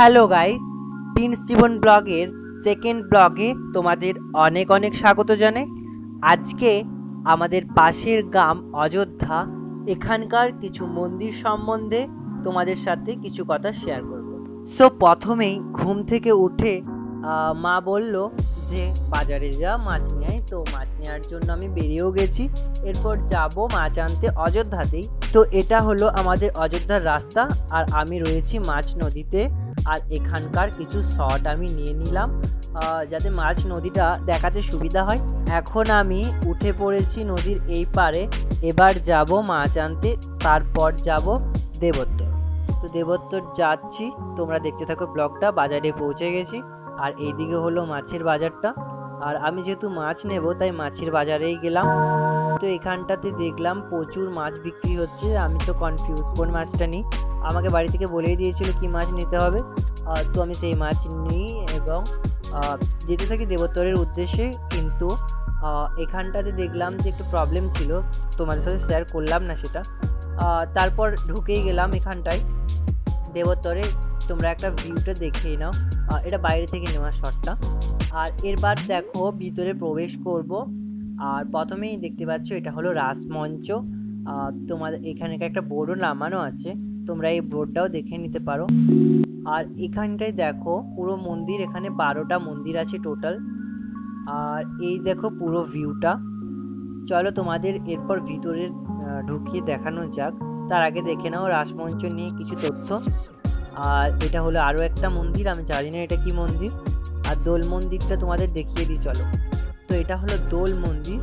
Hello guys Prince জীবন ব্লগের second ব্লগে তোমাদের অনেক অনেক স্বাগত জানাই। আজকে আমাদের পাশের গ্রাম অযোধ্যা, এখানকার কিছু মন্দির সম্বন্ধে তোমাদের সাথে কিছু কথা শেয়ার করব। সো প্রথমেই ঘুম থেকে উঠে মা বলল যে, বাজারে যা মাছ নিয়ে আয়। তো মাছ নেওয়ার জন্য আমি বেরিয়েও গেছি। এরপর যাব মাছ আনতে অযোধ্যাতেই। তো এটা হলো আমাদের অযোধ্যার রাস্তা। আর আমি রয়েছি মাছ নদীতে। আর এখানকার কিছু শট আমি নিয়ে নিলাম যাতে মাছ নদীটা দেখাতে সুবিধা হয়। এখন আমি উঠে পড়েছি নদীর এই পারে, এবার যাব মাছ আনতে, তারপর যাব দেবোত্তর। তো দেবোত্তর যাচ্ছি, তোমরা দেখতে থাকো ব্লগটা, বাজারে পৌঁছে গেছি, আর এইদিকে হলো মাছের বাজারটা। আর আমি যেহেতু মাছ নেব, তাই মাছের বাজারেই গেলাম। তো এখানটাতে দেখলাম প্রচুর মাছ বিক্রি হচ্ছে, আমি তো কনফিউজ কোন মাছটা নিই। আমাকে বাড়ি থেকে বলেই দিয়েছিল কি মাছ নিতে হবে। তো আমি সেই মাছ নিই এবং যেতে থাকি দেবোত্তরের উদ্দেশ্যে, কিন্তু এখানটাতে দেখলাম যে একটু প্রবলেম ছিল। তোমাদের সাথে শেয়ার করলাম না সেটা। তারপর ঢুকেই গেলাম এখানটায়। দেবোত্তরে, তোমরা একটা ভিউটা দেখেই নাও। এটা বাইরে থেকে নেওয়া শটটা আর এরবার দেখো, ভিতরে প্রবেশ করব। আর প্রথমেই দেখতে পাচ্ছ, এটা হলো রাসমঞ্চ। তোমাদের এখানে একটা বোর্ডও নামানো আছে। তোমরা এই বোর্ডটাও দেখে নিতে পারো। আর এখানটায় দেখো পুরো মন্দির, এখানে বারোটা মন্দির আছে টোটাল আর এই দেখো পুরো ভিউটা চলো তোমাদের এরপর ভিতরে ঢুকিয়ে দেখানো যাক। তার আগে দেখে নাও রাসমঞ্চ নিয়ে কিছু তথ্য। আর এটা হলো আরও একটা মন্দির, আমি জানি না এটা কি মন্দির। আর দোল মন্দিরটা তোমাদের দেখিয়ে দিই, চলো। তো এটা হলো দোল মন্দির।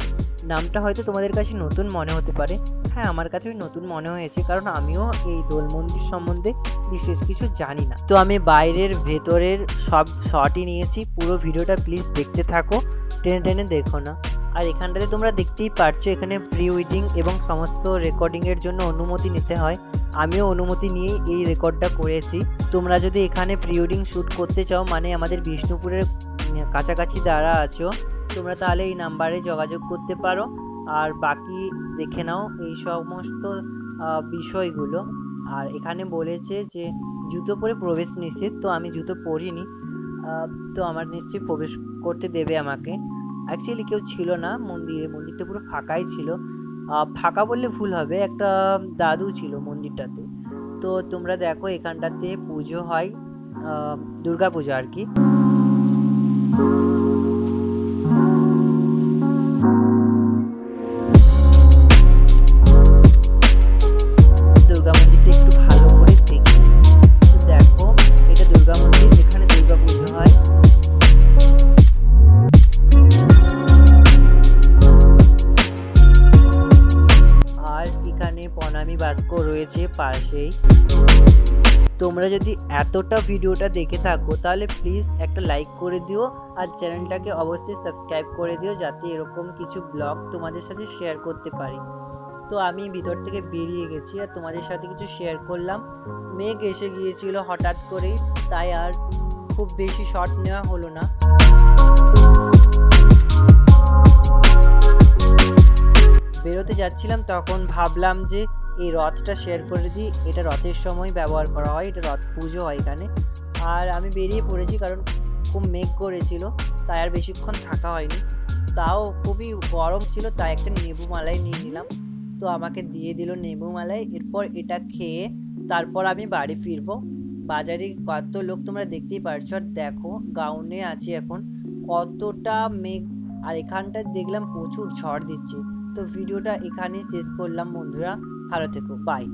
নামটা হয়তো তোমাদের কাছে নতুন মনে হতে পারে। হ্যাঁ আমার কাছেও নতুন মনে হয়েছে, কারণ আমিও এই দোল মন্দির সম্বন্ধে বিশেষ কিছু জানি না। তো আমি বাইরের ভেতরের সব শটই নিয়েছি, পুরো ভিডিওটা প্লিজ দেখতে থাকো, টেনে টেনে দেখো না। আর এখানটাতে তোমরা দেখতেই পারছ, এখানে প্রি ওয়েডিং এবং সমস্ত রেকর্ডিংয়ের জন্য অনুমতি নিতে হয়। আমিও অনুমতি নিয়ে এই রেকর্ডটা করেছি। তোমরা যদি এখানে প্রি ওয়েডিং শ্যুট করতে চাও মানে আমাদের বিষ্ণুপুরের কাছাকাছি যারা আছো তোমরা তাহলে এই নাম্বারে যোগাযোগ করতে পারো। আর বাকি দেখে নাও এই সমস্ত বিষয়গুলো। আর এখানে বলেছে যে, জুতো পরে প্রবেশ নিশ্চিত। তো আমি জুতো পরিনি। তো আমার নিশ্চয়ই প্রবেশ করতে দেবে আমাকে। অ্যাকচুয়ালি কেউ ছিল না মন্দিরে, মন্দিরটা পুরো ফাঁকাই ছিল। ফাঁকা বললে ভুল হবে। একটা দাদু ছিল মন্দিরটাতে। তো তোমরা দেখো এখানটাতে পুজো হয় দুর্গা পুজো আর কি। রয়েছে পাশেই। তোমরা যদি এতটা ভিডিওটা দেখে থাকো, তাহলে প্লিজ একটা লাইক করে দিও আর চ্যানেলটাকে অবশ্যই সাবস্ক্রাইব করে দিও যাতে এরকম কিছু ব্লগ তোমাদের সাথে শেয়ার করতে পারি। তো আমি ভিতর থেকে বেরিয়ে গেছি আর তোমাদের সাথে কিছু শেয়ার করলাম। মেঘ এসে গিয়েছিল হঠাৎ করেই, তাই আর খুব বেশি শট নেওয়া হলো না। বেরোতে যাচ্ছিলাম তখন ভাবলাম যে এই রথটা শেয়ার করে দিই। এটা রথের সময় ব্যবহার করা হয়, এটা রথ পুজো হয় এখানে। আর আমি বেরিয়ে পড়েছি কারণ খুব মেঘ করেছিল, তাই আর বেশিক্ষণ থাকা হয়নি। তাও খুবই গরম ছিল, তাই একটা নেবু মালাই নিয়ে নিলাম। তো আমাকে দিয়ে দিল নেবু মালাই, এরপর এটা খেয়ে তারপর আমি বাড়ি ফিরবো। বাজারে কত লোক তোমরা দেখতেই পারছ, আর দেখো গাউনে আছি এখন। কতটা মেঘ, আর এখানটা দেখলাম প্রচুর ঝড় দিচ্ছে। তো ভিডিওটা এখানেই শেষ করলাম বন্ধুরা। ভালো থেকো বাই